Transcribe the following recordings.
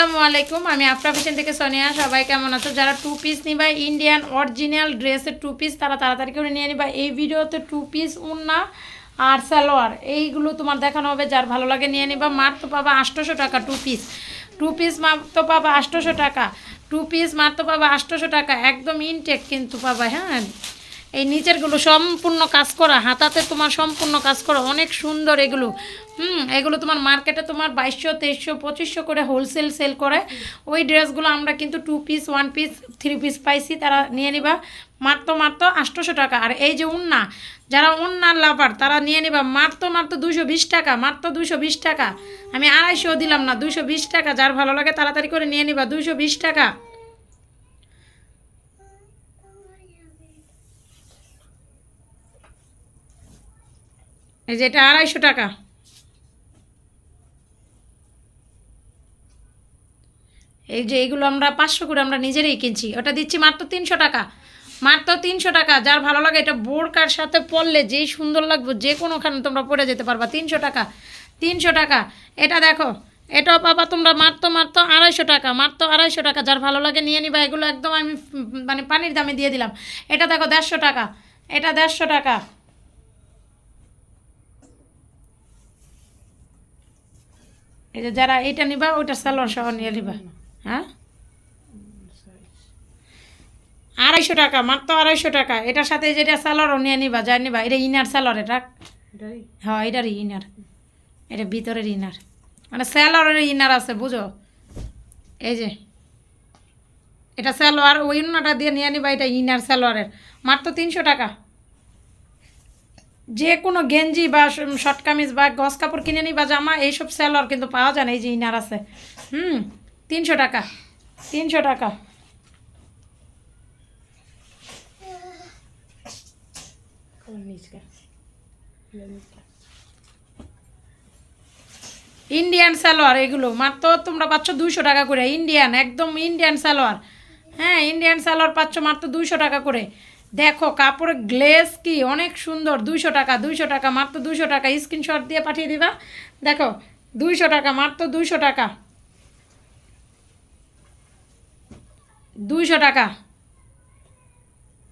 আসসালামু আলাইকুম, আমি আফরা ফ্যাশন থেকে সোনিয়া। সবাই কেমন আছো? যারা টু পিস নিবা ইন্ডিয়ান অরিজিনাল ড্রেসের টু পিস তারা তাড়াতাড়ি করে নিয়ে নিবা। এই ভিডিওতে টু পিস উন্না আর সালোয়ার, এইগুলো তোমার দেখানো হবে। যার ভালো লাগে নিয়ে নিবা। মাত্র পাবা আটশোশো টাকা টু পিস টু পিস মাত্র পাবা আটশোশো টাকা। টু পিস মাত্র পাবা আটশোশো টাকা। একদম ইনটেক কিন্তু পাবা হ্যাঁ? এই নিচেরগুলো সম্পূর্ণ কাজ করা, হাতাতে তোমার সম্পূর্ণ কাজ করা, অনেক সুন্দর এগুলো। হুম, এগুলো তোমার মার্কেটে তোমার বাইশশো, তেইশশো, পঁচিশশো করে হোলসেল সেল করে। ওই ড্রেসগুলো আমরা কিন্তু two piece one piece three piece পাইছি, তারা নিয়ে নিবা মাত্র মাত্র আটশোশো টাকা। আর এই যে উন্না, যারা উন্নার লাভার তারা নিয়ে নিবা মাত্র মাত্র দুশো বিশ টাকা, মাত্র দুশো বিশ টাকা। আমি আড়াইশো দিলাম না দুশো বিশ টাকা, যার ভালো লাগে তাড়াতাড়ি করে নিয়ে নিবা দুশো বিশ টাকা। এই যে এটা আড়াইশো টাকা। এই যে এইগুলো আমরা পাঁচশো করে আমরা নিজেরাই কিনছি। ওটা দিচ্ছি মাত্র তিনশো টাকা। মাত্র তিনশো টাকা। যার ভালো লাগে এটা বোরকার সাথে পরলে যেই সুন্দর লাগবে, যে কোনোখানে তোমরা পরে যেতে পারবা। তিনশো টাকা। তিনশো টাকা। এটা দেখো, এটাও পাবা তোমরা মাত্র মাত্র আড়াইশো টাকা। মাত্র আড়াইশো টাকা। যার ভালো লাগে নিয়ে নিবা। এগুলো একদম আমি মানে পানির দামে দিয়ে দিলাম। এটা দেখো দেড়শো টাকা। এটা দেড়শো টাকা। এই যে যারা এইটা নিবা ওইটা সালোয়ার সহ নিয়ে নিবা। হ্যাঁ? আড়াইশো টাকা মাত্র আড়াইশো টাকা। এটার সাথে যেটা সালোয়ারও নিয়ে নিবা যা নিবা এটা ইনার সালোয়ার এটা। হ্যাঁ এটারই ইনার এটা ভিতরের ইনার মানে স্যালোয়ারের ইনার আছে বুঝো? এই যে। এটা সালোয়ার ওই ইনারটা দিয়ে নিয়ে নিবা এটা ইনার সালোয়ারের মাত্র তিনশো টাকা। যে কোনো গেঞ্জি বা শর্ট কামিজ বা গস কাপড় কিনে নিই বা জামা এইসব সেলর কিন্তু পাওয়া যায় না। এই যে ইনার আছে। হুম তিনশো টাকা। তিনশো টাকা। ইন্ডিয়ান সালোয়ার এগুলো। মাত্র তোমরা পাচ্ছ দুইশো টাকা করে। ইন্ডিয়ান একদম ইন্ডিয়ান সালোয়ার। হ্যাঁ ইন্ডিয়ান সালোয়ার পাচ্ছ মাত্র দুইশো টাকা করে। দেখো, কাপড়ের গ্লেজ কি? অনেক সুন্দর। দুইশো টাকা দুইশো টাকা, মাত্র দুইশো টাকা। স্ক্রিনশট দিয়ে পাঠিয়ে দিবা। দেখো, দুইশো টাকা, মাত্র দুইশো টাকা। দুইশো টাকা।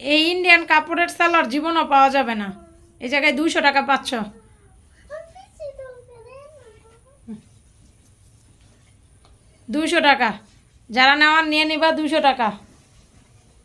এই ইন্ডিয়ান কাপড়ের সালোয়ার জীবনও পাওয়া যাবে না। এই জায়গায় দুইশো টাকা পাচ্ছ। দুইশো টাকা। যারা নেওয়ার, নিয়ে নিবা দুশো টাকা।